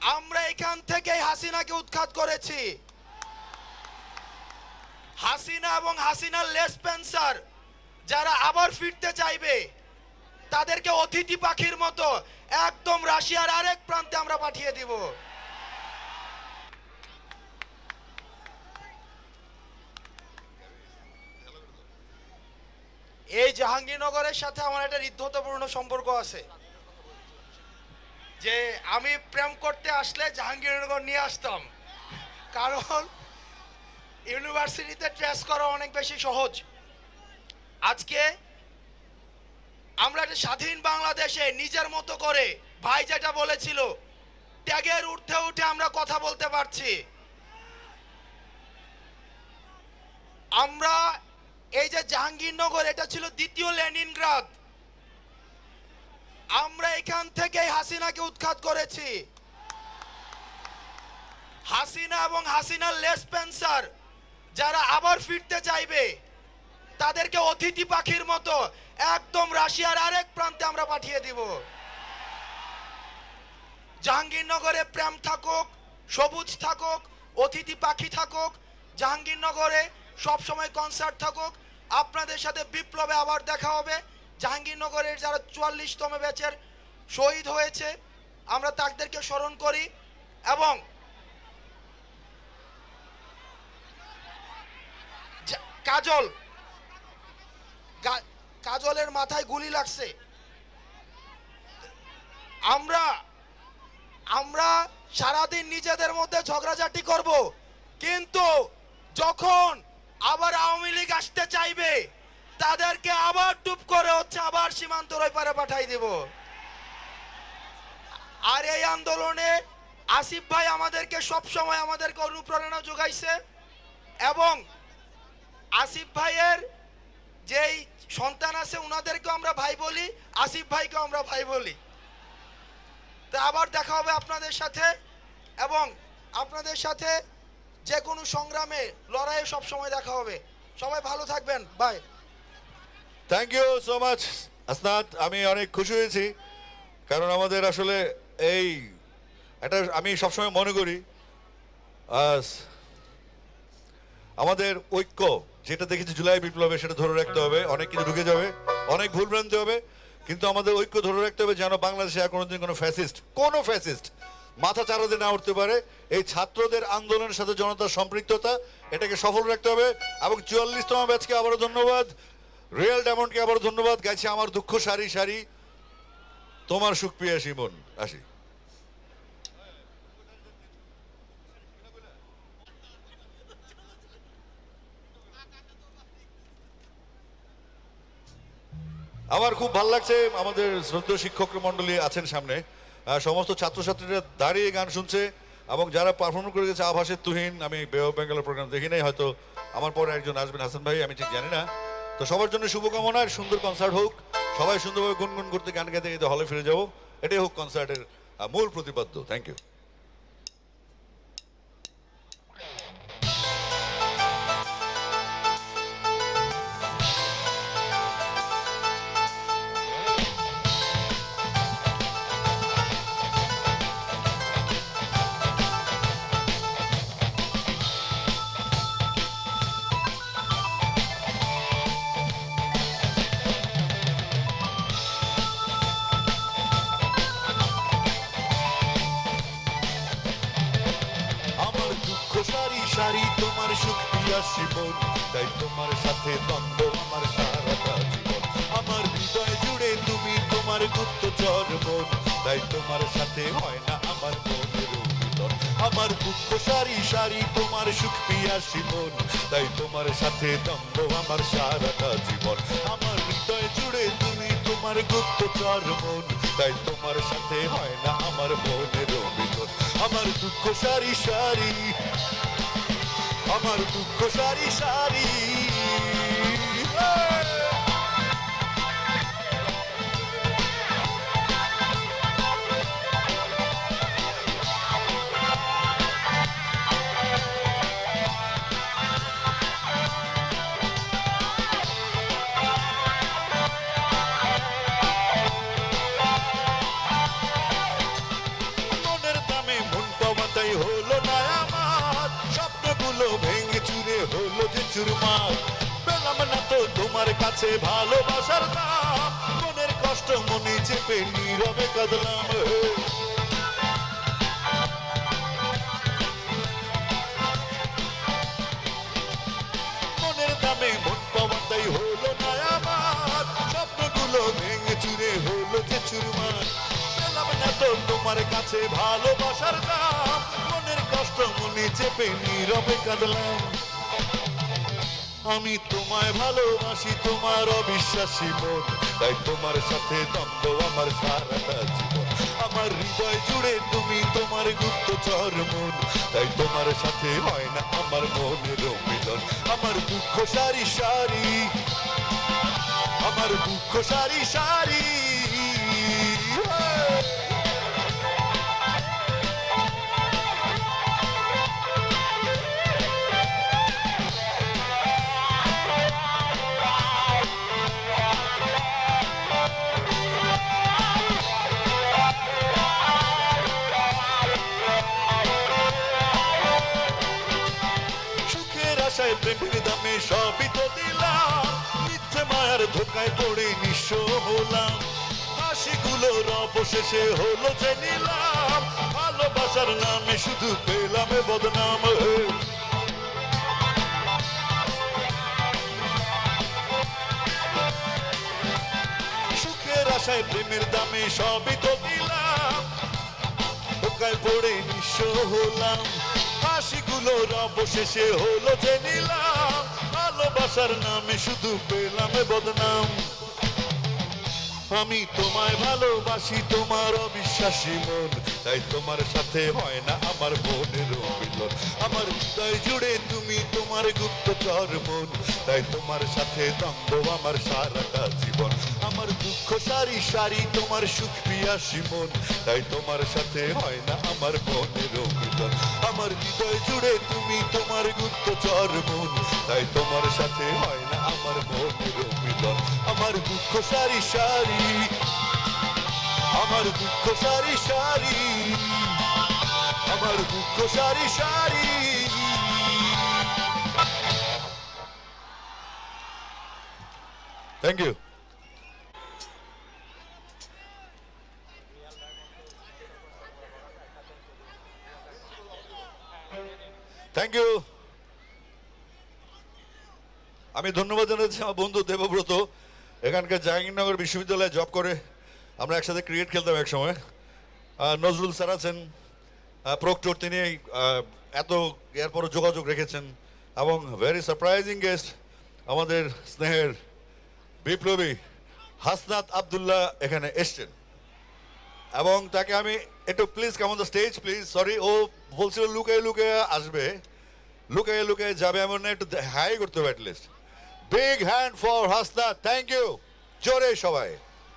আমরা এখান থেকেই হাসিনাকে উৎখাত করেছি। হাসিনা এবং হাসিনার লেস পেন্সার যারা আবার ফিরতে চাইবে, তাদেরকে অতিথি পাখির মতো একদম রাশিয়ার আরেক প্রান্তে আমরা পাঠিয়ে দিব। এই জাহাঙ্গীরনগরের সাথে আমার একটা হৃদ্ধতাপূর্ণ সম্পর্ক আছে। যে আমি প্রেম করতে আসলে জাহাঙ্গীরনগর নিয়ে আসতাম। কারণ ইউনিভার্সিটিতে ট্রেস করা অনেক বেশি সহজ। আজকে আমরা একটা স্বাধীন বাংলাদেশে নিজের মতো করে ভাই যেটা বলেছিল ট্যাগের উঠে উঠে আমরা কথা বলতে পারছি। আমরা এই যে জাহাঙ্গীরনগর, এটা ছিল দ্বিতীয় লেনিনগ্রাদ। আমরা এখান থেকেই হাসিনাকে উৎখাত করেছি। হাসিনা এবং হাসিনার লেস পেন্সার যারা আবার ফিরতে চাইবে, তাদেরকে অতিথি পাখির মতো একদম রাশিয়ার আরেক প্রান্তে আমরা পাঠিয়ে দিব। জাহাঙ্গীরনগরে প্রেম থাকুক, সবুজ থাকুক, অতিথি পাখি থাকুক, জাহাঙ্গীরনগরে সব সময় কনসার্ট থাকুক, আপনাদের সাথে বিপ্লবে আবার দেখা হবে। জাহাঙ্গীরনগরের যারা চুয়াল্লিশতম ব্যাচের শহীদ হয়েছে, আমরা তাদেরকে স্মরণ করি এবং কাজল কাজলের মাথায় গুলি লাগছে। আমরা আমরা সারাদিন নিজেদের মধ্যে ঝগড়াঝাটি করব, কিন্তু যখন আবার আওয়ামী লীগ আসতে চাইবে তাদেরকে আবার টুপ করে হচ্ছে আবার সীমান্ত ওই পারে পাঠাই দেব। আর এই আন্দোলনে আসিফ ভাই আমাদেরকে সব সময় আমাদেরকে অনুপ্রেরণা যোগাইছে এবং আসিফ ভাইয়ের যেই সন্তান আছে ওনাদেরকেও আমরা ভাই বলি, আসিফ ভাইকে আমরা ভাই বলি। তা আবার দেখা হবে আপনাদের সাথে এবং আপনাদের সাথে যে কোনো সংগ্রামে, লড়াইয়ে সব সময় দেখা হবে। সবাই ভালো থাকবেন, bye. Thank you so much আসনাদ আমি অনেক খুশি হয়েছি, কারণ আমাদের আসলে এই এটা আমি সবসময় মনে করি আমাদের ঐক্য, যেটা দেখেছি জুলাই বিপ্লবে, সেটা ধরে রাখতে হবে। অনেক কিছু ঢুকে যাবে, অনেক ভুল ভ্রান্তি হবে, কিন্তু আমাদের ঐক্য ধরে রাখতে হবে যেন বাংলাদেশে আর কোনোদিন কোনো ফ্যাসিস্ট কোনো ফ্যাসিস্ট মাথা চারাতে না উঠতে পারে। এই ছাত্রদের আন্দোলনের সাথে জনতার সম্পৃক্ততা, এটাকে সফল রাখতে হবে। এবং চুয়াল্লিশতম ব্যাচকে আবারও ধন্যবাদ। রিয়েল ডায়মন্ডকে আবার ধন্যবাদ। গাইছে আমার দুঃখ, সারি সারি। তোমার সুখ পিয়াসী মন আসি। আমার খুব ভালো লাগছে, আমাদের শ্রদ্ধেয় শিক্ষক মণ্ডলী আছেন সামনে। সমস্ত ছাত্রছাত্রীরা দাঁড়িয়ে গান শুনছে এবং যারা পারফর্ম করে গেছে আভাসের তুহিন, আমি বে অফ প্রোগ্রাম দেখি নাই, হয়তো আমার পরে একজন আসবেন, হাসান ভাই, আমি ঠিক জানি না। তো সবার জন্য শুভকামনা সুন্দর কনসার্ট হোক। সবাই সুন্দরভাবে গুনগুন করতে গান গাইতে গাইতে হলে ফিরে যাব। এটাই হোক কনসার্টের মূল প্রতিপাদ্য। থ্যাংক ইউ সারি তোমার পিয়াসী মন তাই তোমার সাথে দ্বন্দ্ব আমার সারাটা জীবন। আমার হৃদয় জুড়ে তুমি তোমার গুপ্তচর মন তাই তোমার সাথে হয় না আমার মনের আমার দুঃখ সারি সারি তোমার পিয়াসী মন তাই তোমার সাথে দ্বন্দ্ব আমার সারাটা জীবন। আমার হৃদয় জুড়ে তুমি তোমার গুপ্তচর মন তাই তোমার সাথে হয় না আমার মনের আমার দুঃখ সারি সারি আমার দুঃখ সারি সারি। চুরমার পেলাম না তো তোমার কাছে ভালোবাসার দাম মনের কষ্ট মনে চেপে নীরবে কাঁদলাম মন পাওয়া তাই হলো না আমার। ভেঙে চুরে হলো যে চুরমার। পেলাম না তোমার কাছে ভালোবাসার দাম মনের কষ্ট মনে চেপে নীরবে কাঁদলাম। আমি তোমায় ভালোবাসি, তোমার অবিশ্বাসী মন। তাই তোমার সাথে দ্বন্দ্ব আমার সারাটা জীবন। আমার হৃদয় জুড়ে তুমি তোমার গুপ্তচর মন। তাই তোমার সাথে হয় না আমার মনের মিলন। আমার দুঃখ সারি সারি, আমার দুঃখ সারি সারি। আশায় প্রেমের দামে সবই তো দিলাম। মিথ্যে মায়ার ধোকায় পড়ে নিঃস্ব হলাম। হাসিগুলোর অবশেষে হলো যে নিলাম। ভালোবাসার নামে শুধু পেলাম বদনাম। সুখের আশায় প্রেমের দামে সবই তো দিলাম। ঢোকায় পড়ে নিঃস্ব হলাম। অবশেষে হলো যে নিলাম। ভালোবাসার নামে শুধু পেলাম বদনাম। আমি তোমায় ভালোবাসি, তোমার অবিশ্বাসী মন। তাই তোমার সাথে হয় না আমার মনের মিলন। আমার হৃদয় জুড়ে তুমি তোমার গুপ্তচর মন। তাই তোমার সাথে দ্বন্দ্ব আমার সারাটা জীবন। আমার দুঃখ, সারি সারি তোমার সুখ পিয়াসী মন তাই তোমার সাথে হয় না আমার মনের মিলন আমার হৃদয় জুড়ে তুমি তোমার গুপ্তচর মন। তাই তোমার সাথে হয় না আমার মনের মিলন আমার দুঃখ, সারি সারি, আমার দুঃখ, সারি সারি, আমার দুঃখ, সারি সারি। থ্যাংক ইউ থ্যাংক ইউ আমি ধন্যবাদ জানাচ্ছি আমার বন্ধু দেবব্রত। এখানকার জাহাঙ্গীরনগর বিশ্ববিদ্যালয়ে জব করে। আমরা একসাথে ক্রিকেট খেলতাম এক সময় নজরুল স্যার আছেন। প্রক্টর, তিনি এত এরপর যোগাযোগ রেখেছেন। এবং ভেরি সারপ্রাইজিং গেস্ট আমাদের স্নেহের বিপ্লবী হাসনাত আবদুল্লাহ এখানে এসছেন। এবং তাকে আমি একটু please come on the stage please sorry ও বলছিল, লুকায় লুকে আসবে। লুকায় লুকায় যাবে এমন একটু হাই করতে হবে at least big hand for Hasna thank you জোরে সবাই।